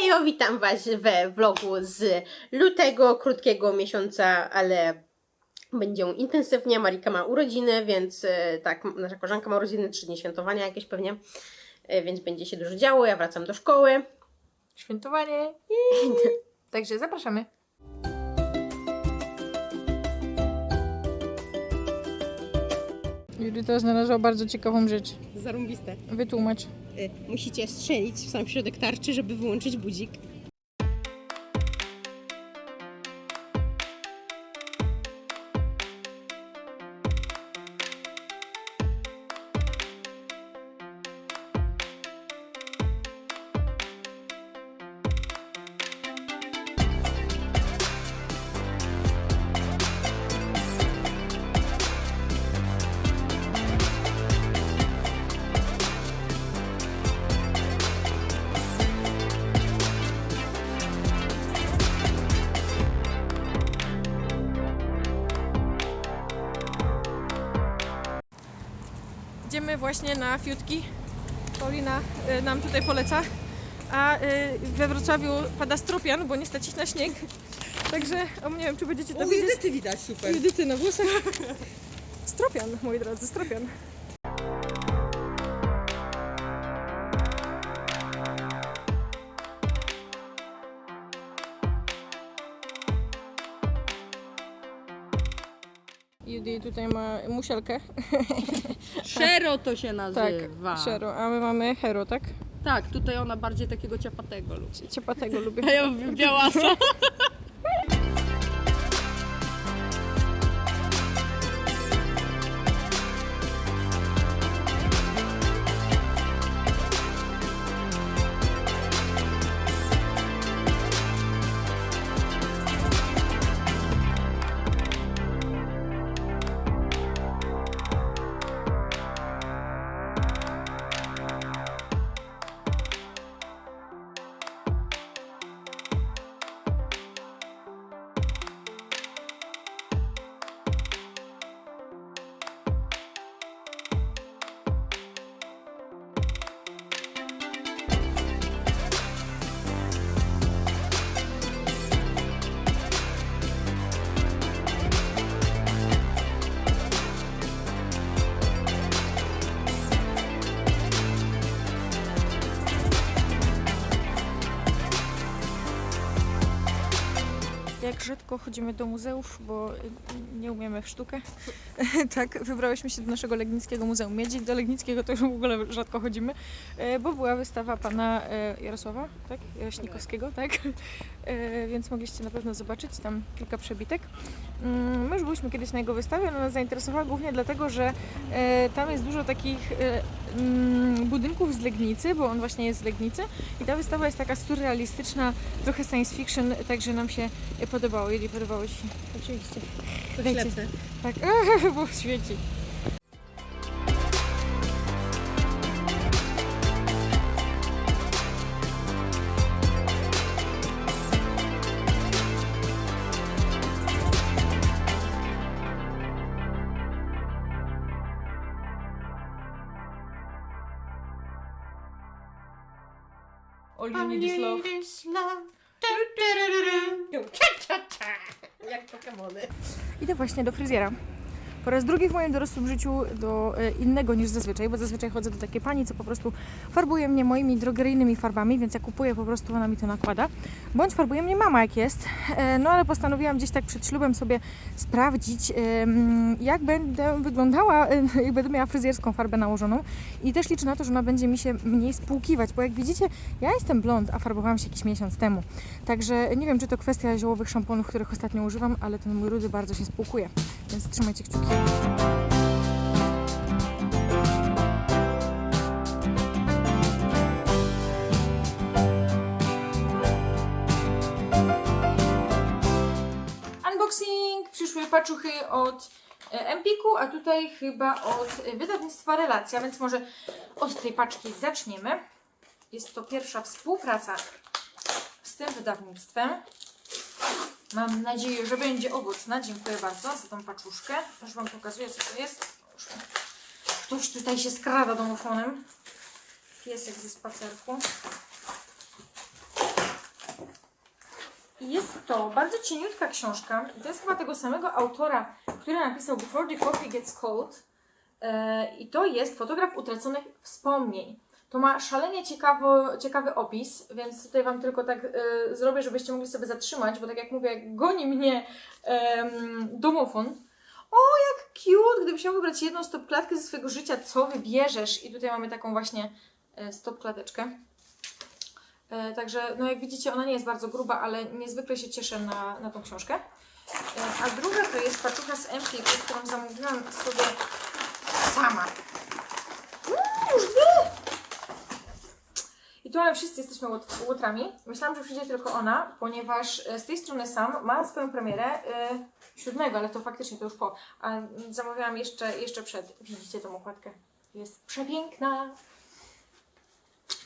Hejo, witam Was we vlogu z lutego, krótkiego miesiąca, ale będzie on intensywnie. Marika ma urodziny, więc e, tak, nasza koleżanka ma urodziny, trzy dni świętowania jakieś pewnie, e, więc będzie się dużo działo. Ja wracam do szkoły. Świętowanie. Także zapraszamy. Judyta znalazła bardzo ciekawą rzecz. Zarąbiste. Wytłumacz. E, Musicie strzelić w sam środek tarczy, żeby wyłączyć budzik. Idziemy właśnie na fiutki. Paulina y, nam tutaj poleca. A y, we Wrocławiu pada stropian, bo nie stać ich na śnieg. Także, o, nie wiem, czy będziecie to U widzieć. Judyty widać super. Judyty na włosach. Stropian, moi drodzy, stropian. Judy tutaj ma musielkę. Szero to się Tak, nazywa. Shero, a my mamy Hero, tak? Tak, tutaj ona bardziej takiego ciapatego lubi. Ciepłatego lubię. A ja lubię białasa. rzadko chodzimy do muzeów, bo nie umiemy w sztukę. tak, wybrałyśmy się do naszego Legnickiego Muzeum Miedzi. Do Legnickiego to już w ogóle rzadko chodzimy, e, bo była wystawa pana e, Jarosława, tak? Jaśnikowskiego, tak? E, Więc mogliście na pewno zobaczyć tam kilka przebitek. Mm, My już byliśmy kiedyś na jego wystawie, ona nas zainteresowała głównie dlatego, że e, tam jest dużo takich e, mm, budynków z Legnicy, bo on właśnie jest z Legnicy i ta wystawa jest taka surrealistyczna, trochę science fiction, także nam się podobało. Jeżeli podobało Ci się, oczywiście. Dajcie. Tak, bo świeci. All you need is love. Jak Pokemony. Idę właśnie do fryzjera. Po raz drugi w moim dorosłym życiu do e, innego niż zazwyczaj, bo zazwyczaj chodzę do takiej pani, co po prostu farbuje mnie moimi drogeryjnymi farbami, więc ja kupuję po prostu, ona mi to nakłada. Bądź farbuje mnie mama jak jest. E, No ale postanowiłam gdzieś tak przed ślubem sobie sprawdzić, jak będę wyglądała, e, jak będę miała fryzjerską farbę nałożoną. I też liczę na to, że ona będzie mi się mniej spłukiwać, bo jak widzicie, ja jestem blond, a farbowałam się jakiś miesiąc temu. Także nie wiem, czy to kwestia ziołowych szamponów, których ostatnio używam, ale ten mój rudy bardzo się spłukuje. Więc trzymajcie kciuki. Unboxing! Przyszły paczuchy od e, Empiku, a tutaj chyba od wydawnictwa Relacja, więc może od tej paczki zaczniemy. Jest to pierwsza współpraca z tym wydawnictwem. Mam nadzieję, że będzie owocna. Dziękuję bardzo za tą paczuszkę. Już Wam pokazuję, co to jest. Ktoś tutaj się skrada domofonem. Piesek ze spacerku. Jest to bardzo cieniutka książka. To jest chyba tego samego autora, który napisał Before the Coffee Gets Cold. E, I to jest fotograf utraconych wspomnień. To ma szalenie ciekawo, ciekawy opis, więc tutaj Wam tylko tak e, zrobię, żebyście mogli sobie zatrzymać, bo tak jak mówię, goni mnie em, domofon. O, jak cute! Gdybyś miał wybrać jedną stop klatkę ze swojego życia, co wybierzesz? I tutaj mamy taką właśnie e, stop klateczkę. E, Także, no jak widzicie, ona nie jest bardzo gruba, ale niezwykle się cieszę na, na tą książkę. E, A druga to jest paczucha z Empiku, którą zamówiłam sobie sama. Uuu, już wie! I tu mamy wszyscy jesteśmy łot- łotrami. Myślałam, że przyjdzie tylko ona, ponieważ e, z tej strony sam ma swoją premierę e, siódmego, ale to faktycznie to już po. A mm, zamawiałam jeszcze, jeszcze przed. Widzicie tą okładkę? Jest przepiękna.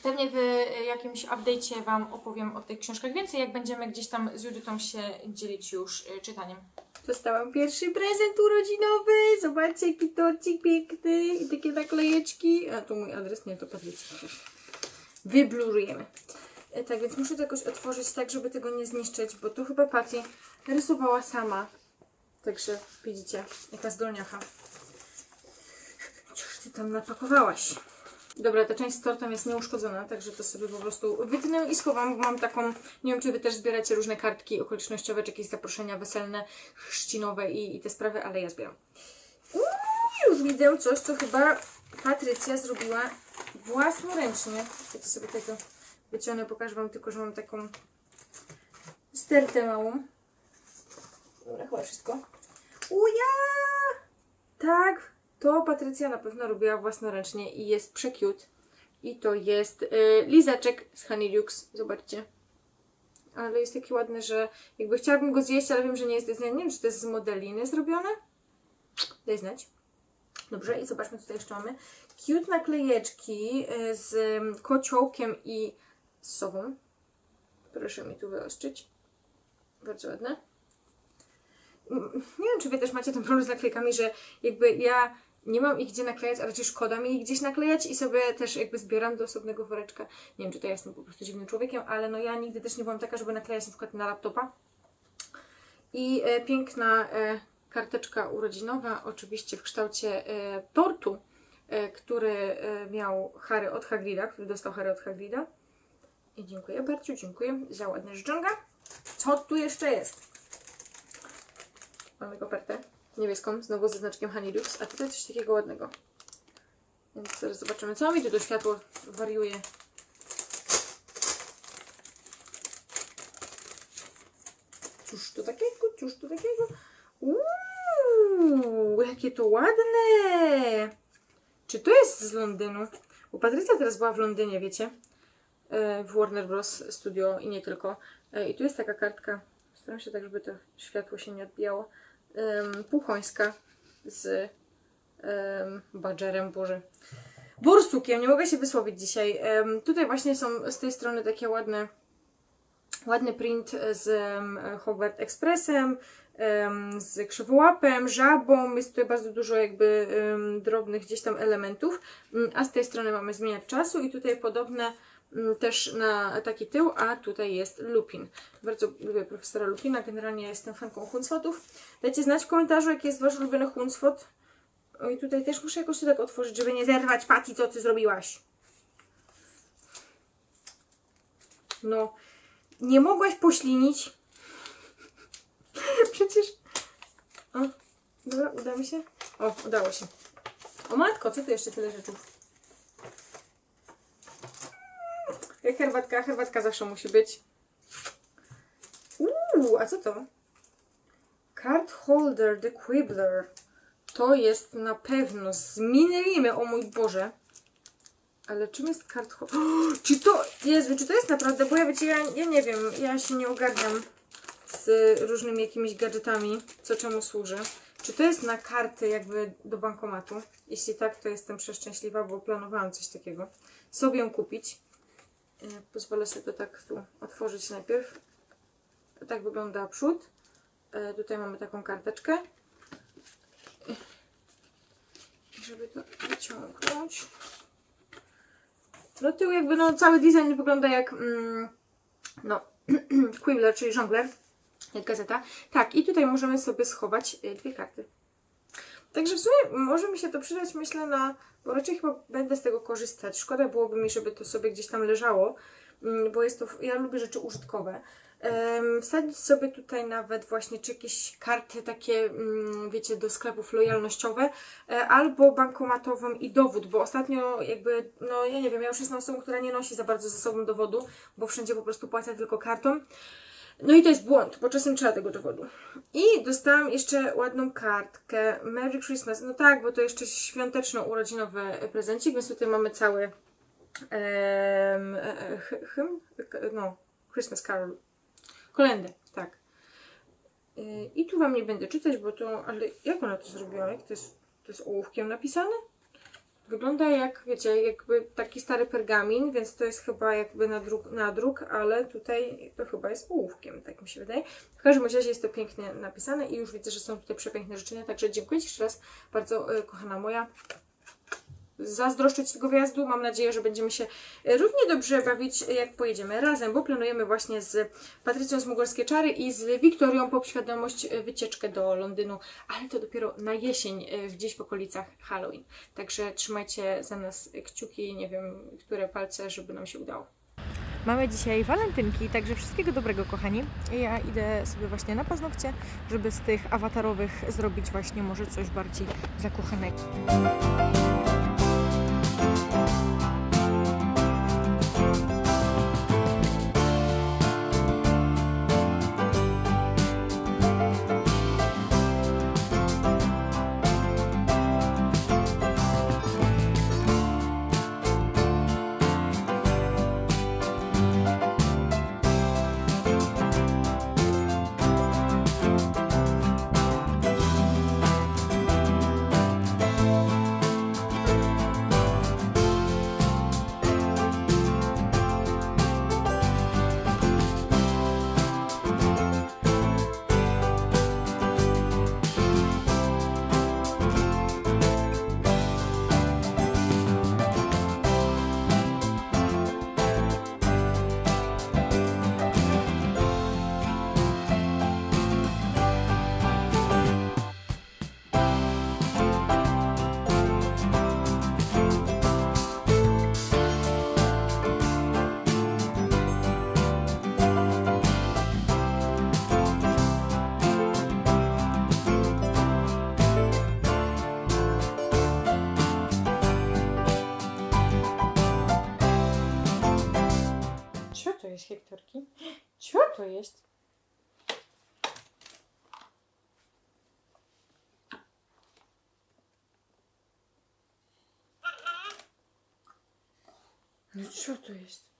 Pewnie w e, jakimś update'cie Wam opowiem o tych książkach więcej, jak będziemy gdzieś tam z Judytą się dzielić już e, czytaniem. Dostałam pierwszy prezent urodzinowy. Zobaczcie, jaki torcik piękny i takie naklejeczki. A tu mój adres, nie, to Patrycja. Wyblurujemy. E, Tak, więc muszę to jakoś otworzyć tak, żeby tego nie zniszczyć, bo tu chyba Patty rysowała sama. Także widzicie, jaka zdolniacha. Cóż ty tam napakowałaś? Dobra, ta część z tortem jest nieuszkodzona, także to sobie po prostu wytnę i schowam, mam taką, nie wiem czy Wy też zbieracie różne kartki okolicznościowe, czy jakieś zaproszenia weselne, chrzcinowe i, i te sprawy, ale ja zbieram. Uuu, już widzę coś, co chyba Patrycja zrobiła własnoręcznie. Ja to sobie tego wyciągnę, pokażę Wam tylko, że mam taką stertę małą. Dobra, chyba wszystko. Uja! Tak, to Patrycja na pewno robiła własnoręcznie i jest przekiut. I to jest y, lizaczek z Honeylux. Zobaczcie. Ale jest taki ładny, że jakby chciałabym go zjeść, ale wiem, że nie jest, nie wiem, czy to jest z modeliny zrobione. Daj znać. Dobrze, i zobaczmy, co tutaj jeszcze mamy. Cute naklejeczki y, z mm, kociołkiem i z sobą. Proszę mi tu wyostrzyć. Bardzo ładne. Mm, Nie wiem, czy Wy też macie ten problem z naklejkami, że jakby ja nie mam ich gdzie naklejać, a raczej szkoda mi ich gdzieś naklejać i sobie też jakby zbieram do osobnego woreczka. Nie wiem, czy to ja jestem po prostu dziwnym człowiekiem, ale no ja nigdy też nie byłam taka, żeby naklejać na przykład na laptopa. I e, piękna e, karteczka urodzinowa, oczywiście w kształcie e, tortu, który e, miał Harry od Hagrida, który dostał Harry od Hagrida. I dziękuję bardzo, dziękuję za ładne życzonka. Co tu jeszcze jest? Mamy kopertę niebieską, znowu ze znaczkiem Honeylux, a tutaj coś takiego ładnego. Więc zaraz zobaczymy, co mi tu to światło wariuje. Cóż to takiego, cóż to takiego. Uuu, jakie to ładne! Czy to jest z Londynu? Bo Patrycja teraz była w Londynie, wiecie? E, W Warner Bros. Studio i nie tylko. E, I tu jest taka kartka. Staram się tak, żeby to światło się nie odbijało. Puchońska z badgerem, boże. Borsukiem, nie mogę się wysłowić dzisiaj. Tutaj właśnie są z tej strony takie ładne, ładny print z Hogwarts Expressem, em, z krzywołapem, żabą. Jest tutaj bardzo dużo jakby drobnych gdzieś tam elementów. Mm, A z tej strony mamy zmieniać czasu i tutaj podobne mm, też na taki tył, a tutaj jest Lupin. Bardzo lubię profesora Lupina, generalnie jestem fanką Huncwotów. Dajcie znać w komentarzu, jaki jest wasz ulubiony Huncwot. O i tutaj też muszę jakoś to tak otworzyć, żeby nie zerwać Pati, co ty zrobiłaś. No, nie mogłaś poślinić. Przecież... O, dobra, uda mi się? O, udało się. O matko, co tu jeszcze tyle rzeczów? Jak herbatka, herbatka zawsze musi być. Uuu, a co to? Card holder, the quibbler. To jest na pewno z Minelimy, o mój Boże. Ale czym jest card holder? Czy to, Jezu, czy to jest naprawdę, bo ja wiecie, ja, ja nie wiem, ja się nie ogarniam z różnymi jakimiś gadżetami, co czemu służy. Czy to jest na karty jakby do bankomatu? Jeśli tak, to jestem przeszczęśliwa, bo planowałam coś takiego. Sobie ją kupić. E, Pozwolę sobie to tak tu otworzyć najpierw. Tak wygląda przód. E, Tutaj mamy taką karteczkę. Żeby to wyciągnąć. No tył jakby, no cały design wygląda jak, mm, no Quibbler, czyli żongler, gazeta. Tak, i tutaj możemy sobie schować y, dwie karty. Także w sumie może mi się to przydać, myślę, na. Bo raczej chyba będę z tego korzystać. Szkoda byłoby mi, żeby to sobie gdzieś tam leżało, mm, bo jest to. Ja lubię rzeczy użytkowe. Wsadzić sobie tutaj nawet właśnie czy jakieś karty takie, mm, wiecie, do sklepów lojalnościowe, e, albo bankomatową i dowód, bo ostatnio jakby, no ja nie wiem, ja już jestem osobą, która nie nosi za bardzo ze sobą dowodu, bo wszędzie po prostu płacę tylko kartą. No i to jest błąd, bo czasem trzeba tego dowodu. I dostałam jeszcze ładną kartkę. Merry Christmas. No tak, bo to jeszcze świąteczno-urodzinowy prezencik, więc tutaj mamy cały em, e, e, hy- hymn? No, Christmas Carol. Kolendę, tak. Y, I tu Wam nie będę czytać, bo to... Ale jak ona to zrobiła? Jak to jest, to jest ołówkiem napisane? Wygląda jak, wiecie, jakby taki stary pergamin, więc to jest chyba jakby na druk, na druk, ale tutaj to chyba jest ołówkiem, tak mi się wydaje. W każdym razie jest to pięknie napisane i już widzę, że są tutaj przepiękne życzenia, także dziękuję Ci jeszcze raz bardzo, e, kochana moja. Zazdroszczę Ci tego wyjazdu. Mam nadzieję, że będziemy się e, równie dobrze bawić, jak pojedziemy razem, bo planujemy właśnie z Patrycją z Mugorskie Czary i z Wiktorią po świadomość e, wycieczkę do Londynu, ale to dopiero na jesień, e, gdzieś w okolicach Halloween. Także trzymajcie za nas kciuki, nie wiem, które palce, żeby nam się udało. Mamy dzisiaj walentynki, także wszystkiego dobrego, kochani. Ja idę sobie właśnie na paznokcie, żeby z tych awatarowych zrobić właśnie może coś bardziej zakochanego. Co to jest, Hektorki? Co to jest? No co to jest?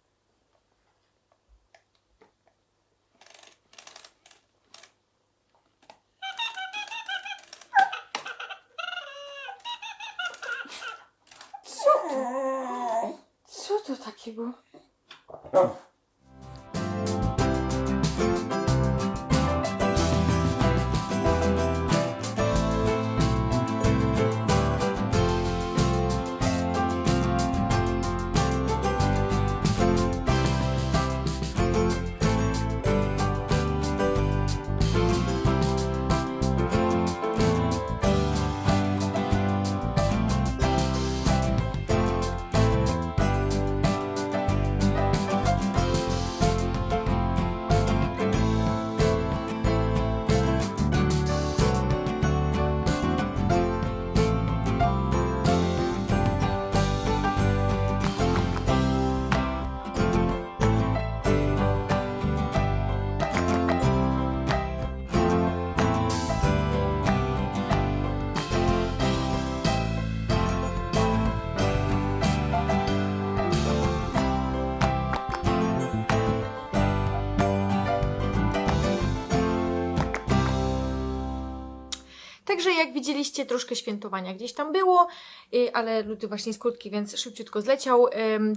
Także jak widzieliście, troszkę świętowania gdzieś tam było, y, ale luty właśnie jest krótki, więc szybciutko zleciał.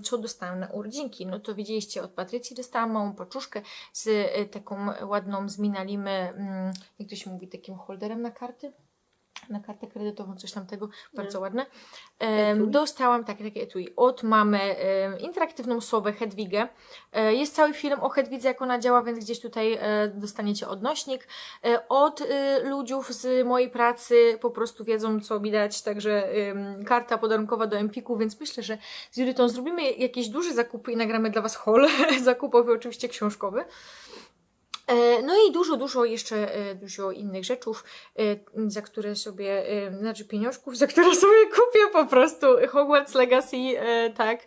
Co dostałam na urodzinki? No to widzieliście, od Patrycji dostałam małą paczuszkę z y, taką ładną z Minalimy, jak to się mówi, takim holderem na karty. Na kartę kredytową, coś tamtego, bardzo Nie. ładne. Um, dostałam takie, takie etui od mamy interaktywną słowę Hedwigę. E, jest cały film o Hedwidze, jak ona działa, więc gdzieś tutaj e, dostaniecie odnośnik. E, od e, ludziów z mojej pracy po prostu wiedzą, co widać, także em, karta podarunkowa do Empiku, więc myślę, że z Judytą zrobimy jakieś duże zakupy i nagramy dla Was haul, zakupowy, oczywiście książkowy. E, No i dużo, dużo jeszcze e, dużo innych rzeczów, e, za które sobie, znaczy pieniążków, za które sobie kupię po prostu Hogwarts Legacy, tak.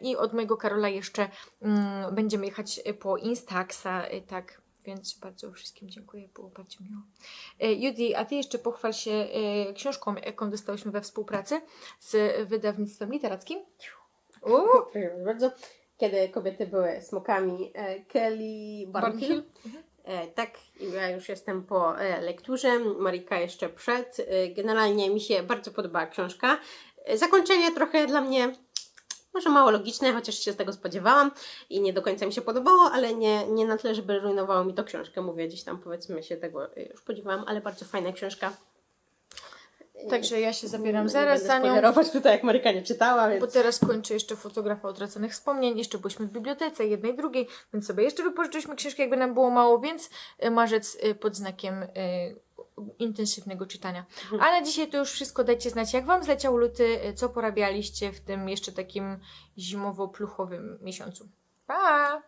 I od mojego Karola jeszcze mm, będziemy jechać po Instaxa, tak. Więc bardzo wszystkim dziękuję, było bardzo miło. Judy, a Ty jeszcze pochwal się książką, jaką dostałyśmy we współpracy z wydawnictwem literackim. Uuu, Proszę bardzo. Kiedy kobiety były smokami e, Kelly Barnhill. E, tak, ja już jestem po e, lekturze, Marika jeszcze przed. Generalnie mi się bardzo podobała książka. Zakończenie trochę dla mnie może mało logiczne, chociaż się z tego spodziewałam i nie do końca mi się podobało, ale nie, nie na tyle, żeby rujnowało mi to książkę. Mówię, gdzieś tam powiedzmy się tego już spodziewałam, ale bardzo fajna książka. Także ja się zabieram zaraz za nią. spoilerować tutaj, jak Maryka nie czytała, więc... Bo teraz kończę jeszcze fotografa utraconych wspomnień. Jeszcze byliśmy w bibliotece jednej, drugiej, więc sobie jeszcze wypożyczyliśmy książki, jakby nam było mało, więc y, marzec y, pod znakiem y, intensywnego czytania. A na dzisiaj to już wszystko. Dajcie znać, jak Wam zleciał luty, co porabialiście w tym jeszcze takim zimowo-pluchowym miesiącu. Pa!